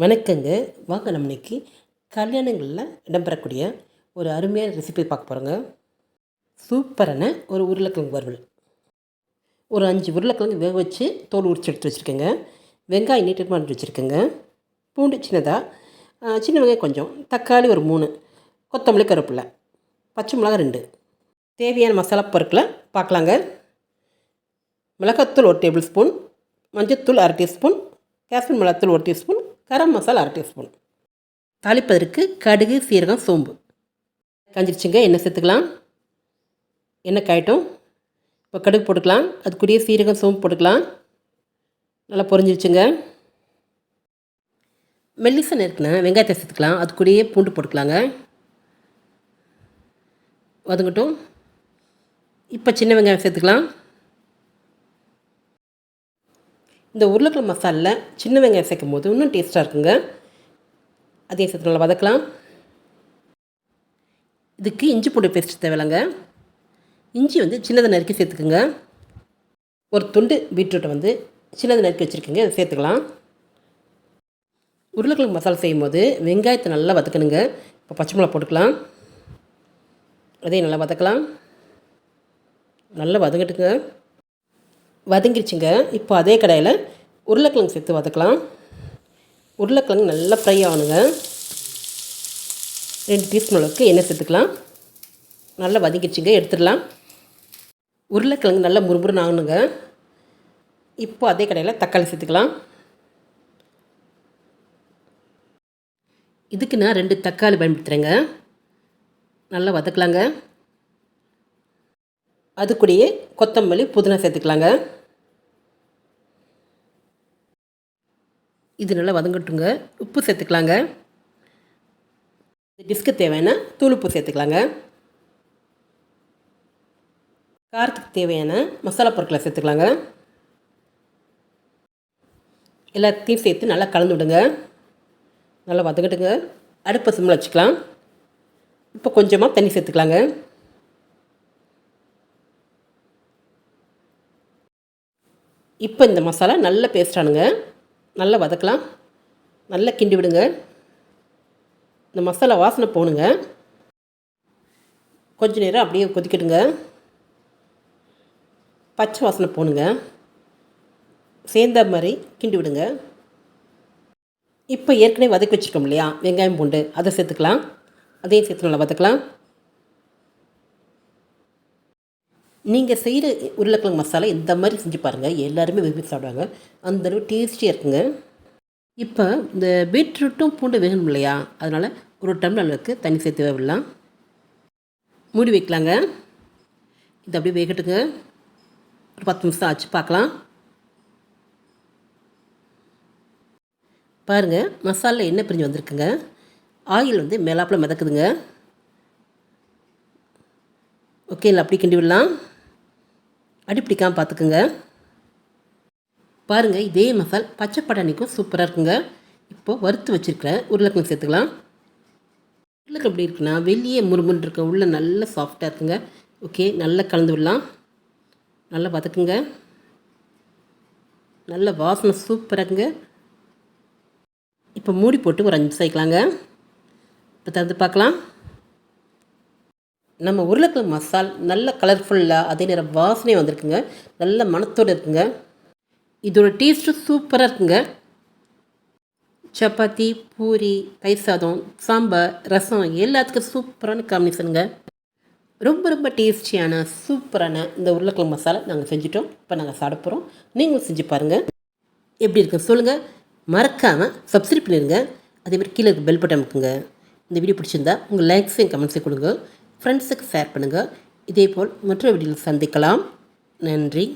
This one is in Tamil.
வணக்கங்க. வாங்க நம்ம இன்னைக்கு கல்யாணங்களில் இடம்பெறக்கூடிய ஒரு அருமையான ரெசிபி பார்க்க போகிறோங்க சூப்பரான ஒரு உருளைக்கிழங்கு வறுவல். ஒரு அஞ்சு உருளைக்கிழங்கு வேக வச்சு தோல் உரிச்சு எடுத்து வச்சுருக்கேங்க. வெங்காயம் நீட்டு மாதிரி வச்சுருக்கேங்க. பூண்டு சின்னதாக சின்ன வெங்காயம் கொஞ்சம் தக்காளி ஒரு மூணு கொத்தமல்லி கருப்பில் பச்சை மிளகாய் ரெண்டு. தேவையான மசாலா பொருட்களை பார்க்கலாங்க. மிளகாத்தூள் ஒரு டேபிள் ஸ்பூன் மஞ்சத்தூள் அரை டீஸ்பூன் காஷ்மீர் மிளகாத்தூள் ஒரு டீஸ்பூன் கரம் மசாலா அரை டீஸ்பூன். தாளிப்பதற்கு கடுகு சீரகம் சோம்பு. காஞ்சிருச்சுங்க எண்ணெய் சேர்த்துக்கலாம். எண்ணெய் காயட்டும். இப்போ கடுகு போட்டுக்கலாம். அதுக்குரிய சீரகம் சோம்பு போட்டுக்கலாம். நல்லா பொரிஞ்சிருச்சுங்க. மெல்லிசன் இருக்குண்ணா வெங்காயத்தை சேர்த்துக்கலாம். அதுக்குள்ளேயே பூண்டு போட்டுக்கலாங்க. வதங்கட்டும். இப்போ சின்ன வெங்காயம் சேர்த்துக்கலாம். இந்த உருளைக்கிழங்கு மசாலில் சின்ன வெங்காயம் சேர்க்கும் போது இன்னும் டேஸ்ட்டாக இருக்குங்க. அதே சேர்த்து நல்லா வதக்கலாம். இதுக்கு இஞ்சி பூண்டு பேஸ்ட் தேவையில்லைங்க. இஞ்சி வந்து சின்னதை நறுக்கி சேர்த்துக்குங்க. ஒரு துண்டு பீட்ரூட்டை வந்து சின்னதை நறுக்கி வச்சுருக்கீங்க. அதை சேர்த்துக்கலாம். உருளைக்கிழங்கு மசாலா செய்யும் போது வெங்காயத்தை நல்லா வதக்கணுங்க. இப்போ பச்சை மிளகா போட்டுக்கலாம். அதையும் நல்லா வதக்கலாம். நல்லா வதங்கட்டுங்க. வதங்கிருச்சுங்க. இப்போ அதே கடையில் உருளைக்கிழங்கு சேர்த்து வதக்கலாம். உருளைக்கிழங்கு நல்லா ஃப்ரை ஆகணுங்க. ரெண்டு டீஸ்பூன் அளவுக்கு எண்ணெய் சேர்த்துக்கலாம். நல்லா வதங்கிடுச்சுங்க எடுத்துடலாம். உருளைக்கிழங்கு நல்லா முறுமுறுன்னு ஆகணுங்க. இப்போ அதே கடையில் தக்காளி சேர்த்துக்கலாம். இதுக்கு நான் ரெண்டு தக்காளி பயன்படுத்துகிறேங்க நல்லா வதக்கலாங்க. அது கூடயே கொத்தமல்லி புதினா சேர்த்துக்கலாங்க. இது நல்லா வதங்கட்டுங்க. உப்பு சேர்த்துக்கலாங்க. டிஸ்க்கு தேவையான தூள் உப்பு சேர்த்துக்கலாங்க. காரத்துக்கு தேவையான மசாலா பொருட்களை சேர்த்துக்கலாங்க. எல்லாத்தையும் சேர்த்து நல்லா கலந்து விடுங்க. நல்லா வதங்கட்டுங்க. அடுப்பை சிம்மில் வச்சுக்கலாம். இப்போ கொஞ்சமாக தண்ணி சேர்த்துக்கலாங்க. இப்போ இந்த மசாலா நல்ல பேஸ்டானுங்க நல்லா வதக்கலாம். நல்லா கிண்டி விடுங்க. இந்த மசாலா வாசனை போணுங்க. கொஞ்ச நேரம் அப்படியே கொதிக்கட்டுங்க. பச்சை வாசனை போகணுங்க சேர்ந்த மாதிரி கிண்டி விடுங்க. இப்போ ஏற்கனவே வதக்கி வச்சுருக்கோம் இல்லையா? வெங்காயம் பூண்டு அதை சேர்த்துக்கலாம். அதையும் சேர்த்து நல்லா வதக்கலாம். நீங்கள் செய்கிற உருளைக்கிழங்கு மசாலா இந்த மாதிரி செஞ்சு பாருங்கள் எல்லாருமே விரும்பி சாப்பிடுவாங்க. அந்தளவு டேஸ்டியாக இருக்குங்க. இப்போ இந்த பீட்ரூட்டும் பூண்டு வேகணும் இல்லையா? அதனால் ஒரு டம்ளர் அளவுக்கு தண்ணி சேர்த்து விடலாம். மூடி வைக்கலாங்க. இது அப்படியே வேகட்டுங்க. ஒரு பத்து நிமிஷம் ஆச்சு பார்க்கலாம். பாருங்கள் மசாலா எண்ணெய் பிரிஞ்சு வந்திருக்குங்க. ஆயில் வந்து மேலாப்பில் மிதக்குதுங்க. ஓகே இல்லை அப்படி கிண்டி விடலாம். அடி பிடிக்காமல் பார்த்துக்குங்க. பாருங்கள் இதே மசால் பச்சை பட்டாணிக்கும் சூப்பராக இருக்குங்க. இப்போது வறுத்து வச்சுருக்கிறேன் உருளைக்கிழங்கு சேர்த்துக்கலாம். உருளைக்கிழங்கு எப்படி இருக்குன்னா வெளியே முறுமுன்னு இருக்க உள்ளே நல்ல சாஃப்டாக இருக்குங்க. ஓகே நல்லா கலந்து விடலாம். நல்லா பார்த்துக்குங்க. நல்ல வாசனை சூப்பராக இருக்குங்க. இப்போ மூடி போட்டு ஒரு அஞ்சு நிமிஷம் வைக்கலாங்க. இப்போ திறந்து பார்க்கலாம். நம்ம உருளைக்கிழங்கு மசால் நல்ல கலர்ஃபுல்லாக அதே நேரம் வாசனை வந்திருக்குங்க. நல்ல மணத்தோடு இருக்குங்க. இதோட டேஸ்ட்டு சூப்பராக இருக்குங்க. சப்பாத்தி பூரி தயிர் சாதம் சாம்பார் ரசம் எல்லாத்துக்கும் சூப்பரான காம்பினேஷனுங்க ரொம்ப ரொம்ப டேஸ்டியான சூப்பரான இந்த உருளைக்கிழங்கு மசாலா நாங்கள் செஞ்சிட்டோம். இப்போ நாங்கள் சாப்பிட போகிறோம் நீங்களும் செஞ்சு பாருங்கள் எப்படி இருக்குன்னு சொல்லுங்கள் மறக்காமல் சப்ஸ்கிரைப் பண்ணிடுங்க. அதேமாதிரி கீழே இருக்க பெல் பட்டன் இருக்குங்க இந்த வீடியோ பிடிச்சிருந்தா உங்கள் லைக்ஸையும் கமெண்ட்ஸையும் கொடுங்க. ஃப்ரெண்ட்ஸுக்கு ஷேர் பண்ணுங்கள் இதேபோல் மற்ற வீடியோவில் சந்திக்கலாம். நன்றி.